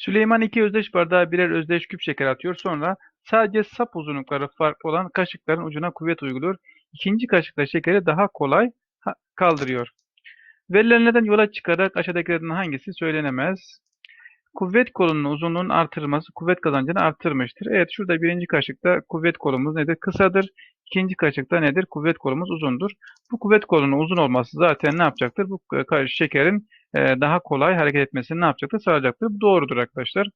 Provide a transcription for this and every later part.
Süleyman iki özdeş bardağa birer özdeş küp şeker atıyor. Sonra sadece sap uzunlukları farklı olan kaşıkların ucuna kuvvet uyguluyor. İkinci kaşıkla şekeri daha kolay kaldırıyor. Verilenlerden yola çıkarak aşağıdakilerden hangisi söylenemez? Kuvvet kolunun uzunluğunun artırılması kuvvet kazancını artırmıştır. Evet şurada birinci kaşıkta kuvvet kolumuz nedir? Kısadır. İkinci kaşıkta nedir? Kuvvet kolumuz uzundur. Bu kuvvet kolunun uzun olması zaten ne yapacaktır? Bu şekerin daha kolay hareket etmesini ne yapacaktır? Sağlayacaktır. Bu doğrudur arkadaşlar.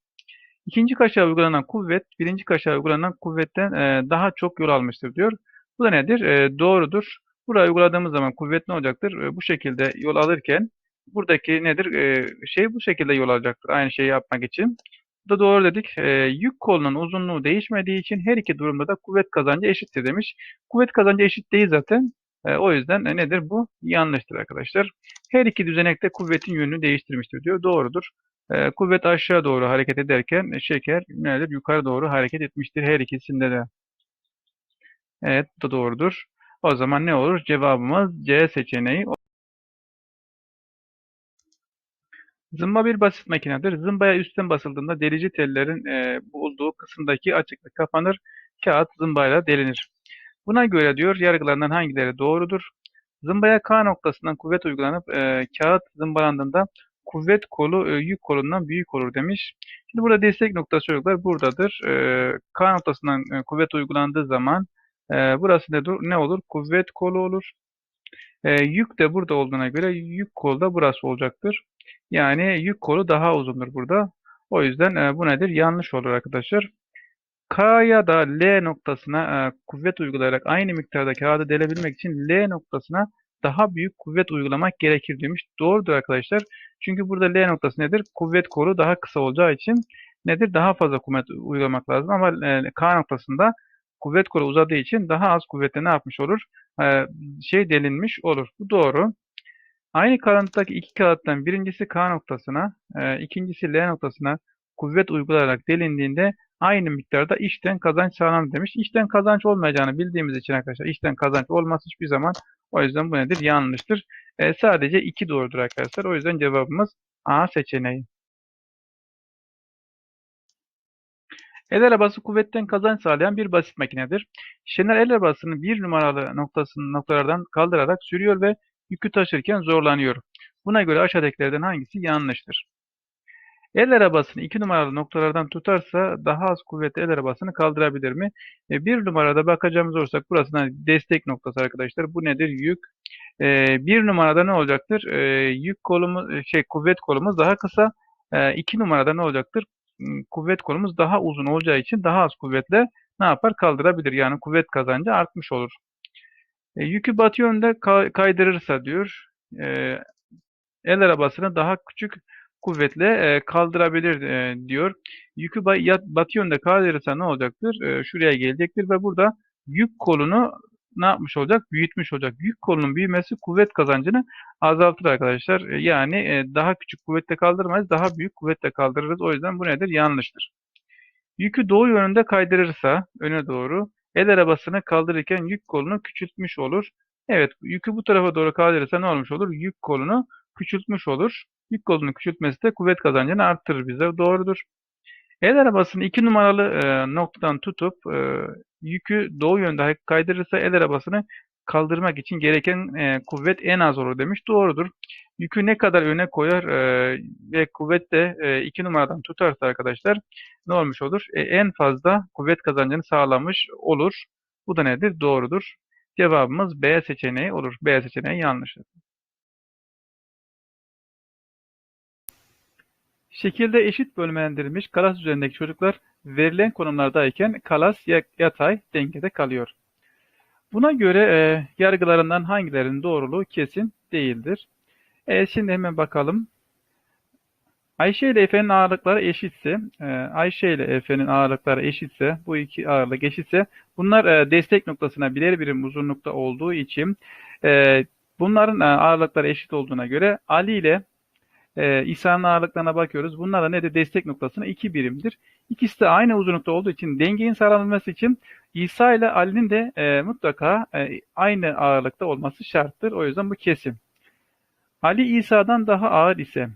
İkinci kaşığa uygulanan kuvvet, birinci kaşığa uygulanan kuvvetten daha çok yol almıştır diyor. Bu da nedir? Doğrudur. Buraya uyguladığımız zaman kuvvet ne olacaktır? Bu şekilde yol alırken buradaki nedir? Şey bu şekilde yol alacaktır. Aynı şeyi yapmak için. Bu da doğru dedik. Yük kolunun uzunluğu değişmediği için her iki durumda da kuvvet kazancı eşittir demiş. Kuvvet kazancı eşit değil zaten. O yüzden nedir? Bu yanlıştır arkadaşlar. Her iki düzenekte kuvvetin yönünü değiştirmiştir diyor. Doğrudur. Kuvvet aşağı doğru hareket ederken şeker nedir? Yukarı doğru hareket etmiştir her ikisinde de. Evet bu da doğrudur. O zaman ne olur? Cevabımız C seçeneği. Zımba bir basit makinedir. Zımbaya üstten basıldığında delici tellerin e, bulduğu kısımdaki açıklık kapanır. Kağıt zımbayla delinir. Buna göre diyor yargılarından hangileri doğrudur? Zımbaya K noktasından kuvvet uygulanıp e, kağıt zımbalandığında kuvvet kolu e, yük kolundan büyük olur demiş. Şimdi burada destek noktası çocuklar buradadır. E, K noktasından e, kuvvet uygulandığı zaman e, burası ne, ne olur? Kuvvet kolu olur. E, yük de burada olduğuna göre yük kolu da burası olacaktır. Yani yük kolu daha uzundur burada. O yüzden e, bu nedir? Yanlış olur arkadaşlar. K ya da L noktasına e, kuvvet uygulayarak aynı miktarda kağıdı delebilmek için L noktasına daha büyük kuvvet uygulamak gerekir demiş. Doğrudur arkadaşlar. Çünkü burada L noktası nedir? Kuvvet kolu daha kısa olacağı için nedir? Daha fazla kuvvet uygulamak lazım ama e, K noktasında kuvvet kolu uzadığı için daha az kuvvetle ne yapmış olur? E, şey delinmiş olur. Bu doğru. Aynı kalıntıdaki iki kağıttan birincisi K noktasına, e, ikincisi L noktasına kuvvet uygulayarak delindiğinde aynı miktarda işten kazanç sağlanır demiş. İşten kazanç olmayacağını bildiğimiz için arkadaşlar işten kazanç olmaz hiçbir zaman. O yüzden bu nedir? Yanlıştır. E, sadece 2 doğrudur arkadaşlar. O yüzden cevabımız A seçeneği. El arabası kuvvetten kazanç sağlayan bir basit makinedir. Şener el arabasını bir numaralı noktasının noktalardan kaldırarak sürüyor ve yükü taşırken zorlanıyor. Buna göre aşağıdakilerden hangisi yanlıştır? El arabasını iki numaralı noktalardan tutarsa daha az kuvvetli el arabasını kaldırabilir mi? E, bir numarada bakacağımız olursak burası destek noktası arkadaşlar. Bu nedir? Yük. E, bir numarada ne olacaktır? E, yük kolumuz, şey kuvvet kolumuz daha kısa. E, iki numarada ne olacaktır? Kuvvet kolumuz daha uzun olacağı için daha az kuvvetle ne yapar? Kaldırabilir. Yani kuvvet kazancı artmış olur. E, yükü batı yönde kaydırırsa diyor. E, el arabasını daha küçük kuvvetle e, kaldırabilir e, diyor. Yükü batı yönde kaydırırsa ne olacaktır? E, şuraya gelecektir ve burada yük kolunu ne yapmış olacak? Büyütmüş olacak. Yük kolunun büyümesi kuvvet kazancını azaltır arkadaşlar. E, yani e, daha küçük kuvvetle kaldırmayız, daha büyük kuvvetle kaldırırız. O yüzden bu nedir? Yanlıştır. Yükü doğu yönünde kaydırırsa öne doğru el arabasını kaldırırken yük kolunu küçültmüş olur. Evet, yükü bu tarafa doğru kaldırırsa ne olmuş olur? Yük kolunu küçültmüş olur. Yük kolunu küçültmesi de kuvvet kazancını arttırır bize. Doğrudur. El arabasını iki numaralı e, noktadan tutup e, yükü doğu yönde kaydırırsa el arabasını kaldırmak için gereken e, kuvvet en az olur demiş. Doğrudur. Yükü ne kadar öne koyar e, ve kuvvet de e, iki numaradan tutarsa arkadaşlar ne olmuş olur? E, en fazla kuvvet kazancını sağlamış olur. Bu da nedir? Doğrudur. Cevabımız B seçeneği olur. B seçeneği yanlıştır. Şekilde eşit bölmelendirilmiş kalas üzerindeki çocuklar verilen konumlardayken kalas yatay dengede kalıyor. Buna göre e, yargılarından hangilerinin doğruluğu kesin değildir. E, şimdi hemen bakalım. Ayşe ile Efe'nin ağırlıkları eşitse, e, Ayşe ile Efe'nin ağırlıkları eşitse, bu iki ağırlık eşitse, bunlar e, destek noktasına birer birim uzunlukta olduğu için e, bunların e, ağırlıkları eşit olduğuna göre Ali ile e, İsa'nın ağırlıklarına bakıyoruz. Bunlar da nedir? Destek noktasına 2 birimdir. İkisi de aynı uzunlukta olduğu için dengenin sağlanması için İsa ile Ali'nin de e, mutlaka e, aynı ağırlıkta olması şarttır. O yüzden bu kesin. Ali İsa'dan daha ağır ise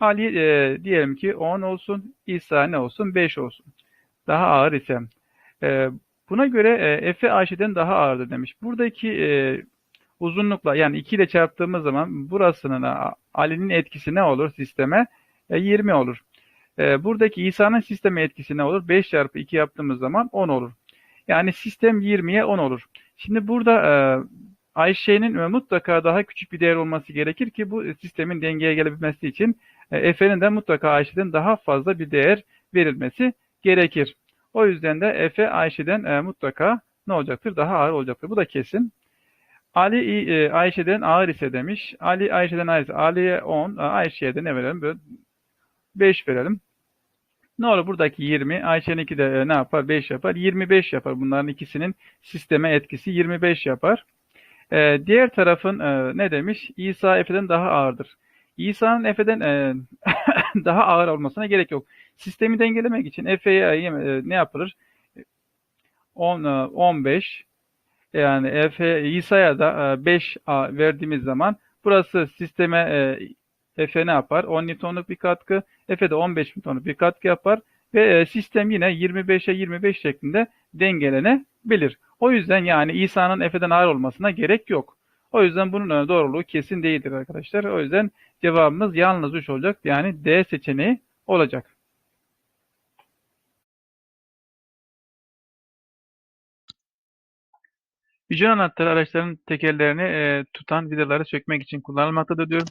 Ali e, diyelim ki 10 olsun, İsa ne olsun? 5 olsun. Daha ağır ise. E, buna göre e, Efe Ayşe'den daha ağırdır demiş. Buradaki e, uzunlukla yani 2 ile çarptığımız zaman burasının Ali'nin etkisi ne olur sisteme? E, 20 olur. E, buradaki İsa'nın sisteme etkisi ne olur? 5 çarpı 2 yaptığımız zaman 10 olur. Yani sistem 20'ye 10 olur. Şimdi burada e, Ayşe'nin e, mutlaka daha küçük bir değer olması gerekir ki bu sistemin dengeye gelebilmesi için e, Efe'nin de mutlaka Ayşe'den daha fazla bir değer verilmesi gerekir. O yüzden de Efe Ayşe'den e, mutlaka ne olacaktır? Daha ağır olacaktır. Bu da kesin. Ali e, Ayşe'den ağır ise demiş. Ali Ayşe'den ağır ise Ali'ye 10, Ayşe'ye de ne verelim? Böyle 5 verelim. Ne olur buradaki 20, Ayşe'ninki de e, ne yapar? 5 yapar. 25 yapar. Bunların ikisinin sisteme etkisi 25 yapar. E, diğer tarafın e, ne demiş? İsa Efe'den daha ağırdır. İsa'nın Efe'den e, daha ağır olmasına gerek yok. Sistemi dengelemek için Efe'ye e, ne yapılır? 10, e, 15 yani Efe, İsa'ya da e, 5 A verdiğimiz zaman burası sisteme e, Efe ne yapar? 10 Newton'luk bir katkı. Efe de 15 Newton'luk bir katkı yapar. Ve e, sistem yine 25'e 25 şeklinde dengelenebilir. O yüzden yani İsa'nın Efe'den ağır olmasına gerek yok. O yüzden bunun e, doğruluğu kesin değildir arkadaşlar. O yüzden cevabımız yalnız 3 olacak. Yani D seçeneği olacak. Vijon anahtarı araçların tekerlerini e, tutan vidaları sökmek için kullanılmaktadır diyor.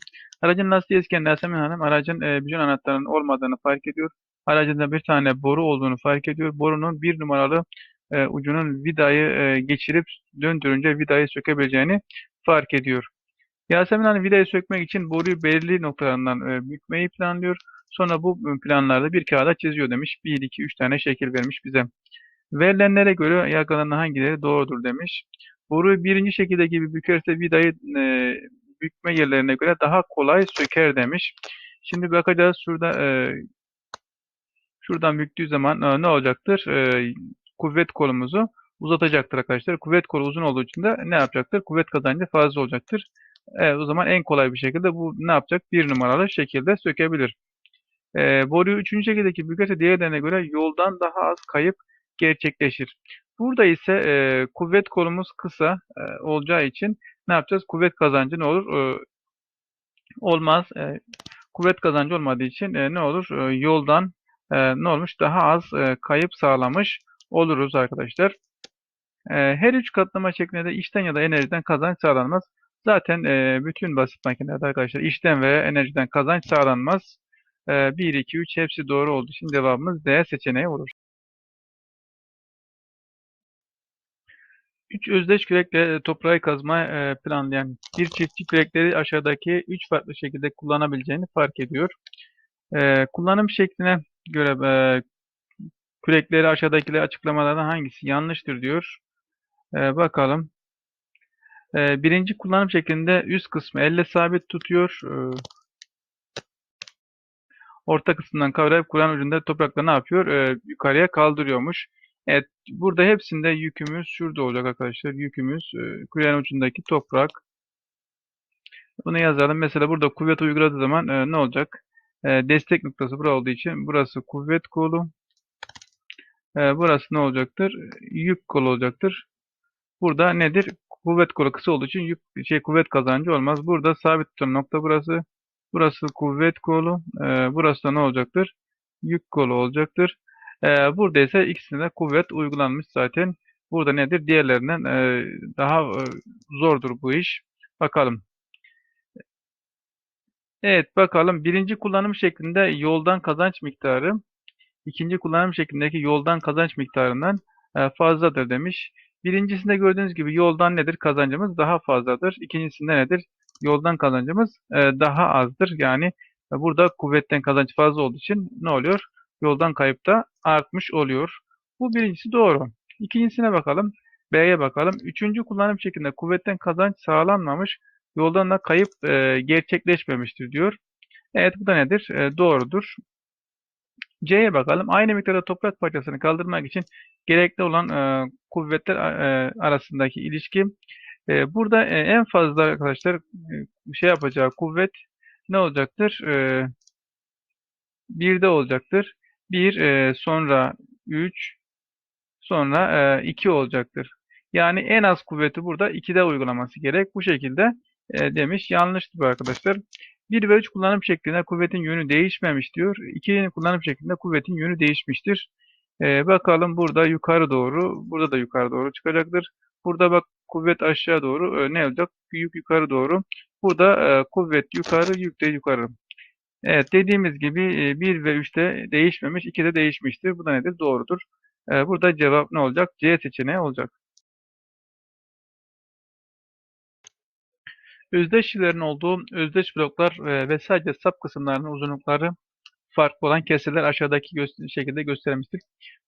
Aracın lastiği esken Yasemin Hanım aracın e, bijon anahtarının olmadığını fark ediyor. Aracında bir tane boru olduğunu fark ediyor. Borunun bir numaralı e, ucunun vidayı e, geçirip döndürünce vidayı sökebileceğini fark ediyor. Yasemin Hanım vidayı sökmek için boruyu belirli noktalarından e, bükmeyi planlıyor. Sonra bu planlarda bir kağıda çiziyor demiş. 1, 2, 3 tane şekil vermiş bize. Verilenlere göre yargılanan hangileri doğrudur demiş. Boruyu birinci şekilde gibi bükerse vidayı e, bükme yerlerine göre daha kolay söker demiş. Şimdi bakacağız şurada e, şuradan büktüğü zaman e, ne olacaktır? E, kuvvet kolumuzu uzatacaktır arkadaşlar. Kuvvet kolu uzun olduğu için de ne yapacaktır? Kuvvet kazancı fazla olacaktır. Evet, o zaman en kolay bir şekilde bu ne yapacak? Bir numaralı şekilde sökebilir. E, boruyu üçüncü şekildeki bükerse diğerlerine göre yoldan daha az kayıp gerçekleşir. Burada ise e, kuvvet kolumuz kısa e, olacağı için ne yapacağız? Kuvvet kazancı ne olur? E, olmaz. E, kuvvet kazancı olmadığı için e, ne olur? E, yoldan e, ne olmuş? Daha az e, kayıp sağlamış oluruz arkadaşlar. E, her üç katlama şeklinde de işten ya da enerjiden kazanç sağlanmaz. Zaten e, bütün basit makinelerde arkadaşlar işten veya enerjiden kazanç sağlanmaz. E, 1, 2, 3 hepsi doğru olduğu için cevabımız D seçeneği olur. Üç özdeş kürekle toprağı kazma e, planlayan bir çiftçi kürekleri aşağıdaki üç farklı şekilde kullanabileceğini fark ediyor. E, kullanım şekline göre e, kürekleri aşağıdakileri açıklamalardan hangisi yanlıştır diyor. E, bakalım. E, birinci kullanım şeklinde üst kısmı elle sabit tutuyor. E, orta kısmından kavrayıp Kur'an ucunda toprakla ne yapıyor? E, yukarıya kaldırıyormuş. Evet, burada hepsinde yükümüz şurada olacak arkadaşlar. Yükümüz e, kulenin ucundaki toprak. Bunu yazalım. Mesela burada kuvvet uyguladığı zaman e, ne olacak? E, destek noktası burada olduğu için burası kuvvet kolu. E, burası ne olacaktır? Yük kolu olacaktır. Burada nedir? Kuvvet kolu kısa olduğu için yük şey kuvvet kazancı olmaz. Burada sabit tutan nokta burası. Burası kuvvet kolu. E, burası da ne olacaktır? Yük kolu olacaktır. E, burada ise ikisine kuvvet uygulanmış zaten. Burada nedir? Diğerlerinden e, daha e, zordur bu iş. Bakalım. Evet bakalım. Birinci kullanım şeklinde yoldan kazanç miktarı ikinci kullanım şeklindeki yoldan kazanç miktarından e, fazladır demiş. Birincisinde gördüğünüz gibi yoldan nedir? Kazancımız daha fazladır. İkincisinde nedir? Yoldan kazancımız daha azdır. Yani burada kuvvetten kazanç fazla olduğu için ne oluyor? Yoldan kayıp da artmış oluyor. Bu birincisi doğru. İkincisine bakalım. B'ye bakalım. Üçüncü kullanım şeklinde kuvvetten kazanç sağlanmamış, yoldan da kayıp e, gerçekleşmemiştir diyor. Evet bu da nedir? E, doğrudur. C'ye bakalım. Aynı miktarda toprak parçasını kaldırmak için gerekli olan e, kuvvetler e, arasındaki ilişki. E, burada e, en fazla arkadaşlar e, şey yapacağı kuvvet ne olacaktır? E, 1'de olacaktır. 1 e, sonra 3 sonra e, 2 olacaktır. Yani en az kuvveti burada 2'de uygulaması gerek. Bu şekilde e, demiş. Yanlıştır arkadaşlar. 1 ve 3 kullanım şeklinde kuvvetin yönü değişmemiş diyor. 2'nin kullanım şeklinde kuvvetin yönü değişmiştir. E, bakalım burada yukarı doğru, burada da yukarı doğru çıkacaktır. Burada bak kuvvet aşağı doğru e, ne olacak? Yük yukarı doğru. Burada e, kuvvet yukarı, yük de yukarı. Evet dediğimiz gibi e, 1 ve 3'te değişmemiş, 2'de değişmiştir. Bu da nedir? Doğrudur. Burada cevap ne olacak? C seçeneği olacak. Özdeşlerin olduğu özdeş bloklar ve sadece sap kısımlarının uzunlukları farklı olan keseler aşağıdaki gö şekilde gösterilmiştir.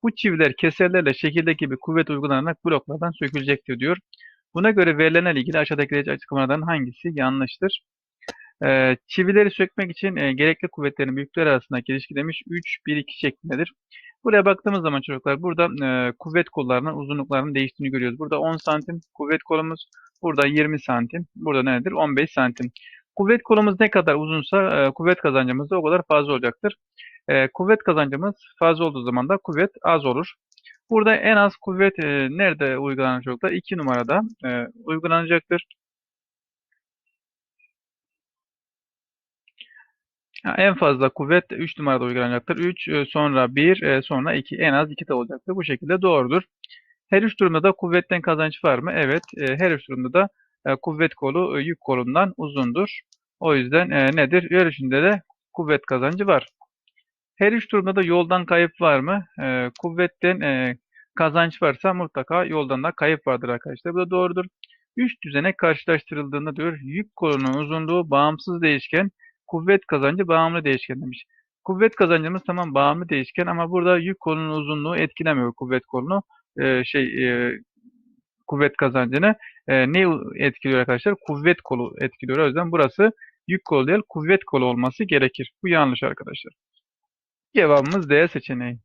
Bu çiviler keserlerle şekildeki gibi kuvvet uygulanarak bloklardan sökülecektir diyor. Buna göre verilenler ilgili aşağıdaki açıklamalardan hangisi yanlıştır? Ee, çivileri sökmek için e, gerekli kuvvetlerin büyükleri arasındaki ilişki demiş 3, 1, 2 şeklindedir. Buraya baktığımız zaman çocuklar burada e, kuvvet kollarının uzunluklarının değiştiğini görüyoruz. Burada 10 santim kuvvet kolumuz, burada 20 santim, burada nedir? 15 santim. Kuvvet kolumuz ne kadar uzunsa e, kuvvet kazancımız da o kadar fazla olacaktır. E, kuvvet kazancımız fazla olduğu zaman da kuvvet az olur. Burada en az kuvvet e, nerede uygulanacak çocuklar? 2 numarada e, uygulanacaktır. En fazla kuvvet 3 numarada uygulanacaktır. 3 e, sonra 1 e, sonra 2 en az 2 de olacaktır. Bu şekilde doğrudur. Her üç durumda da kuvvetten kazanç var mı? Evet. E, her üç durumda da kuvvet kolu yük kolundan uzundur. O yüzden nedir? Yarışında de kuvvet kazancı var. Her üç durumda da yoldan kayıp var mı? Kuvvetten kazanç varsa mutlaka yoldan da kayıp vardır arkadaşlar. Bu da doğrudur. Üç düzenek karşılaştırıldığında diyor yük kolunun uzunluğu bağımsız değişken, kuvvet kazancı bağımlı değişken demiş. Kuvvet kazancımız tamam bağımlı değişken ama burada yük kolunun uzunluğu etkilemiyor kuvvet kolunu. Ee, şey e, kuvvet kazancını e, ne etkiliyor arkadaşlar? Kuvvet kolu etkiliyor. O yüzden burası yük kolu değil kuvvet kolu olması gerekir. Bu yanlış arkadaşlar. Cevabımız D seçeneği.